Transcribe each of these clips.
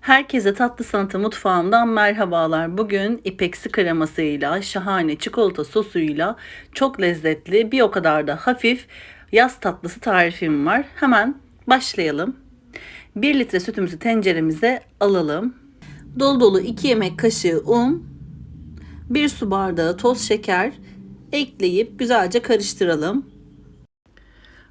Herkese tatlı sanatı mutfağımdan merhabalar. Bugün ipeksi kremasıyla, şahane çikolata sosuyla çok lezzetli, bir o kadar da hafif yaz tatlısı tarifim var. Hemen başlayalım. 1 litre sütümüzü tenceremize alalım. Dolu dolu 2 yemek kaşığı un, 1 su bardağı toz şeker ekleyip güzelce karıştıralım.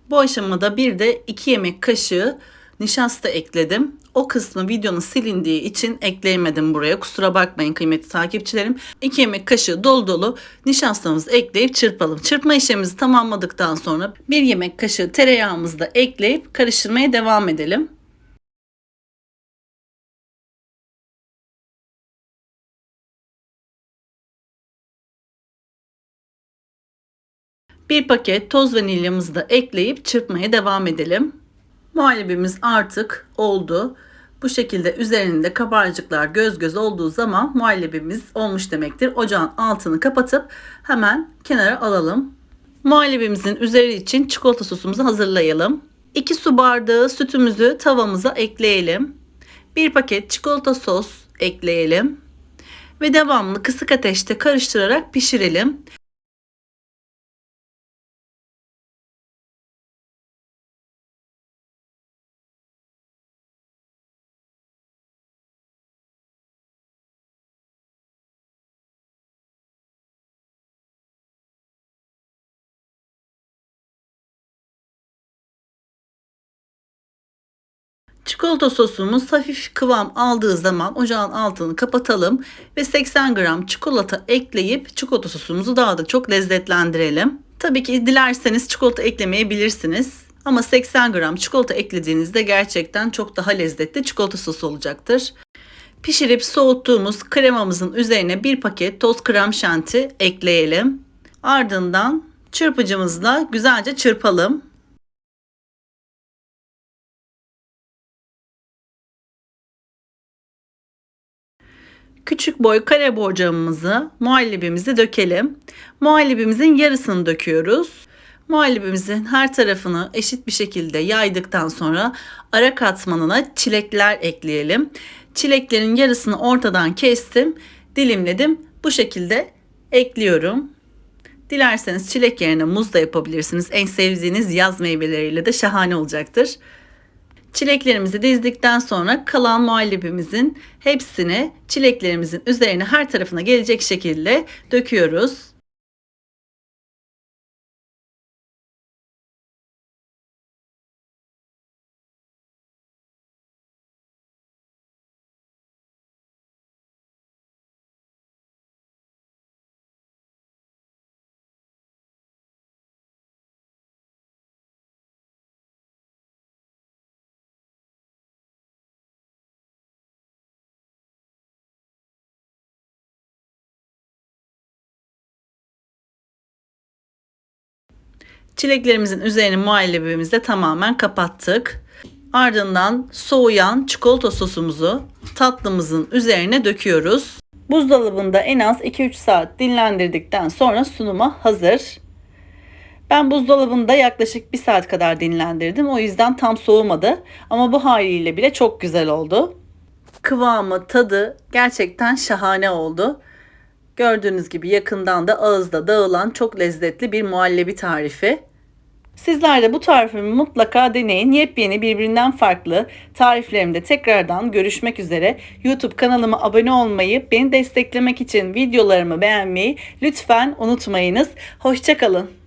Bu aşamada bir de 2 yemek kaşığı nişasta ekledim. O kısmı videonun silindiği için ekleyemedim buraya. Kusura bakmayın kıymetli takipçilerim. 2 yemek kaşığı dolu dolu nişastamızı ekleyip çırpalım. Çırpma işlemimizi tamamladıktan sonra 1 yemek kaşığı tereyağımızı da ekleyip karıştırmaya devam edelim. Bir paket toz vanilyamızı da ekleyip çırpmaya devam edelim. Muhallebimiz artık oldu. Bu şekilde üzerinde kabarcıklar göz göz olduğu zaman muhallebimiz olmuş demektir. Ocağın altını kapatıp hemen kenara alalım. Muhallebimizin üzeri için çikolata sosumuzu hazırlayalım. 2 su bardağı sütümüzü tavamıza ekleyelim. 1 paket çikolata sos ekleyelim. Ve devamlı kısık ateşte karıştırarak pişirelim. Çikolata sosumuz hafif kıvam aldığı zaman ocağın altını kapatalım ve 80 gram çikolata ekleyip çikolata sosumuzu daha da çok lezzetlendirelim. Tabii ki dilerseniz çikolata eklemeyebilirsiniz. Ama 80 gram çikolata eklediğinizde gerçekten çok daha lezzetli çikolata sosu olacaktır. Pişirip soğuttuğumuz kremamızın üzerine bir paket toz krem şanti ekleyelim. Ardından çırpıcımızla güzelce çırpalım. Küçük boy kare borcamımızı muhallebimizi dökelim. Muhallebimizin yarısını döküyoruz. Muhallebimizin her tarafını eşit bir şekilde yaydıktan sonra ara katmanına çilekler ekleyelim. Çileklerin yarısını ortadan kestim, dilimledim. Bu şekilde ekliyorum. Dilerseniz çilek yerine muz da yapabilirsiniz. En sevdiğiniz yaz meyveleriyle de şahane olacaktır. Çileklerimizi dizdikten sonra kalan muhallebimizin hepsini çileklerimizin üzerine her tarafına gelecek şekilde döküyoruz. Çileklerimizin üzerini muhallebimizle tamamen kapattık. Ardından soğuyan çikolata sosumuzu tatlımızın üzerine döküyoruz. Buzdolabında en az 2-3 saat dinlendirdikten sonra sunuma hazır. Ben buzdolabında yaklaşık 1 saat kadar dinlendirdim. O yüzden tam soğumadı. Ama bu haliyle bile çok güzel oldu. Kıvamı, tadı gerçekten şahane oldu. Gördüğünüz gibi yakından da ağızda dağılan çok lezzetli bir muhallebi tarifi. Sizler de bu tarifimi mutlaka deneyin. Yepyeni birbirinden farklı tariflerimde tekrardan görüşmek üzere. YouTube kanalıma abone olmayı, beni desteklemek için videolarımı beğenmeyi lütfen unutmayınız. Hoşçakalın.